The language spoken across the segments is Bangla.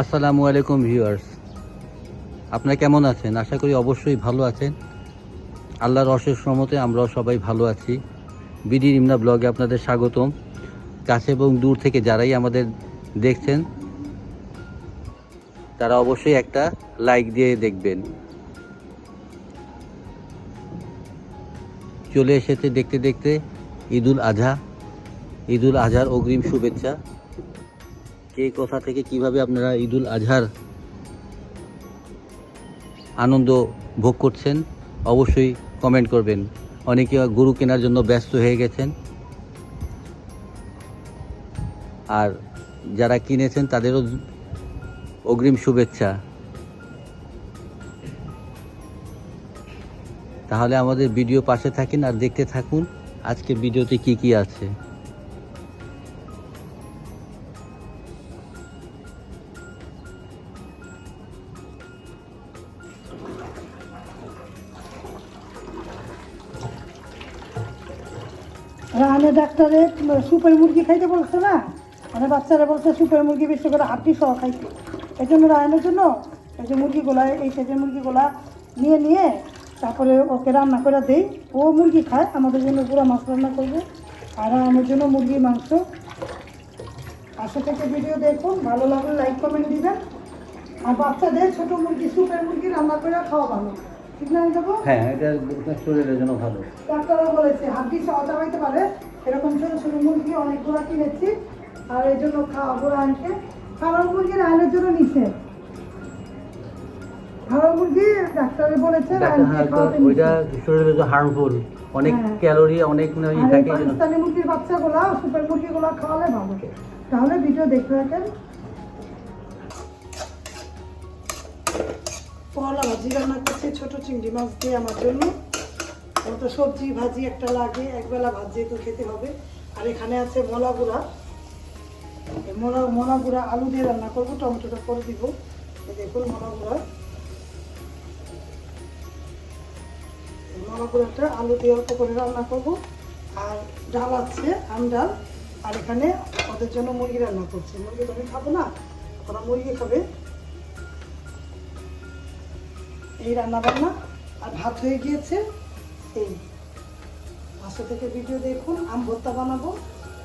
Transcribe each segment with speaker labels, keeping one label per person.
Speaker 1: আসসালামু আলাইকুম ভিউয়ার্স। আপনারা কেমন আছেন? আশা করি অবশ্যই ভালো আছেন। আল্লাহর অশেষ রহমতে আমরাও সবাই ভালো আছি। বিডি নিমনা ব্লগে আপনাদের স্বাগতম। কাছে এবং দূর থেকে যারাই আমাদের দেখছেন, তারা অবশ্যই একটা লাইক দিয়ে দেখবেন। চলে এসেছে দেখতে দেখতে ঈদুল আজহা। ঈদুল আজহার অগ্রিম শুভেচ্ছা। কে কোথা থেকে কীভাবে আপনারা ঈদুল আজহার আনন্দ ভোগ করছেন, অবশ্যই কমেন্ট করবেন। অনেকে গরু কেনার জন্য ব্যস্ত হয়ে গেছেন। আর যারা কিনেছেন, তাদেরও অগ্রিম শুভেচ্ছা। তাহলে আমাদের ভিডিও পাশে থাকেন আর দেখতে থাকুন আজকে ভিডিওতে কি কি আছে।
Speaker 2: রানে ডাক্তারে সুপের মুরগি খাইতে বলছে না? মানে বাচ্চারা বলছে সুপের মুরগি বেশি করে হাড্ডি সহ খাইতে। এই জন্য রায়নের জন্য এই যে মুরগিগুলা, এই সাইজের মুরগিগুলা নিয়ে নিয়ে তারপরে ওকে রান্না করে দেই। ও মুরগি খায়, আমাদের জন্য পুরো মাছ রান্না করবে। আর আমার জন্য মুরগির মাংস। পাশে থেকে ভিডিও দেখুন, ভালো লাগলে লাইক কমেন্ট দিবেন। আর বাচ্চাদের ছোট মুরগি, সুপের মুরগি রান্না করে খাওয়া ভালো।
Speaker 1: হ্যাঁ এটা শরীরের জন্য ভালো।
Speaker 2: ডাক্তারও বলেছে হাড্ডি সহ পারে। এরকম ছোট ছোট মুরগি অনেকগুলো কিনেছি। আর এই জন্য খাওয়াবো রানকে খাওয়ার মুরগি রায়নের জন্য নিছে। খাওয়ার মুরগি ডাক্তারে বলেছে
Speaker 1: ডাক্তার
Speaker 2: রায়নকে
Speaker 1: হ্যাঁ, ওইটা শরীরের জন্য হার্মফুল অনেক
Speaker 2: হ্যাঁ।
Speaker 1: ক্যালোরি অনেক থাকে।
Speaker 2: পাকিস্তানি মুরগির বাচ্চাগুলো সুপার মুরগিগুলো খাওয়ালে ভালো। তাহলে ভিডিও দেখতে থাকেন। পলা ভাজি রান্না করছি, ছোট চিংড়ি মাছ দিয়ে আমার জন্য। আমার তো সবজি, ভাজি একটা লাগে, একবেলা ভাজি তো খেতে হবে। আর এখানে আছে মলা গুঁড়া। মলা মলা গুঁড়া আলু দিয়ে রান্না করব, টমেটোটা করে দিব। দেখুন মলা গুঁড়া। মলা গুঁড়াটা আলু দিয়ে অল্প করে রান্না করব। আর ডাল আছে, আম ডাল। আর এখানে ওদের জন্য মুরগি রান্না করছি। মুরগি তো আমি খাব না, ওরা মুরগি খাবে। এই রান্না বান্না আর ভাত হয়ে গিয়েছে। এই পাশে থেকে ভিডিও দেখুন, আম ভর্তা বানাবো।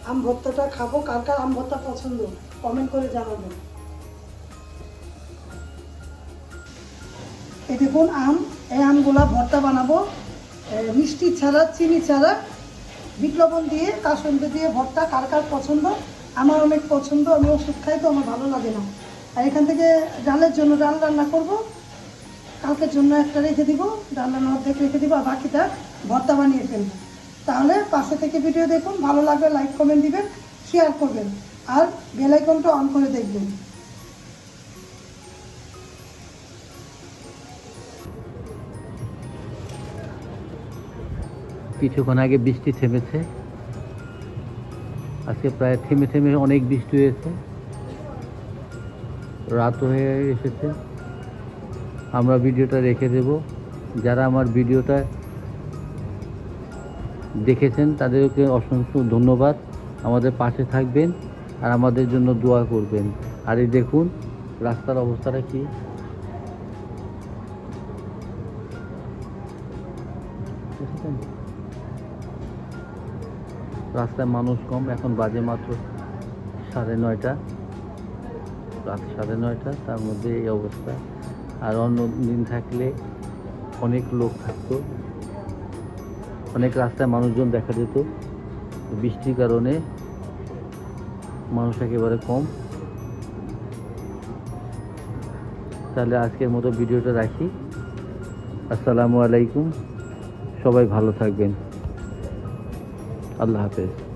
Speaker 2: আম ভর্তাটা খাব, কার কার আম ভর্তা পছন্দ কমেন্ট করে জানাবেন। এই দেখুন আম, এই আমগুলা ভর্তা বানাবো। মিষ্টি ছাড়া, চিনি ছাড়া, বিট লবণ দিয়ে, কাসন্দ দিয়ে ভর্তা কার কার পছন্দ, আমার অনেক পছন্দ, আমি ওষুধ খাই তো আমার ভালো লাগে না। আর এখান থেকে ডালের জন্য ডাল রান্না করব। কালকের জন্য একটা রেখে দিব ডাল রান্না অর্ধেক রেখে দিব, আর বাকিটা ভর্তা বানিয়ে ফেলব। তাহলে পাশে থেকে ভিডিও দেখুন, ভালো লাগবে লাইক কমেন্ট দিবেন শেয়ার করবেন, আর বেল আইকনটা অন করে দেখবেন।
Speaker 1: কিছুক্ষণ আগে বৃষ্টি থেমেছে। আজকে প্রায় থেমে থেমে অনেক বৃষ্টি হয়েছে। রাত হয়ে এসেছে। আমরা ভিডিওটা রেখে দেব। যারা আমার ভিডিওটা দেখেছেন, তাদেরকে অসংখ্য ধন্যবাদ। আমাদের পাশে থাকবেন আর আমাদের জন্য দোয়া করবেন। আর এই দেখুন, রাস্তার অবস্থাটা কি? রাস্তায় মানুষ কম, এখন বাজে মাত্র সাড়ে নয়টা। রাত সাড়ে নয়টা, তার মধ্যে এই অবস্থা। আর অন্য দিন থাকলে অনেক লোক থাকতো। অনেক রাস্তায় মানুষজন দেখা যেত। বৃষ্টির কারণে মানুষ একেবারে কম। তাহলে আজকের মতো ভিডিওটা রাখি। আসসালামু আলাইকুম। সবাই ভালো থাকবেন। আল্লাহ হাফেজ।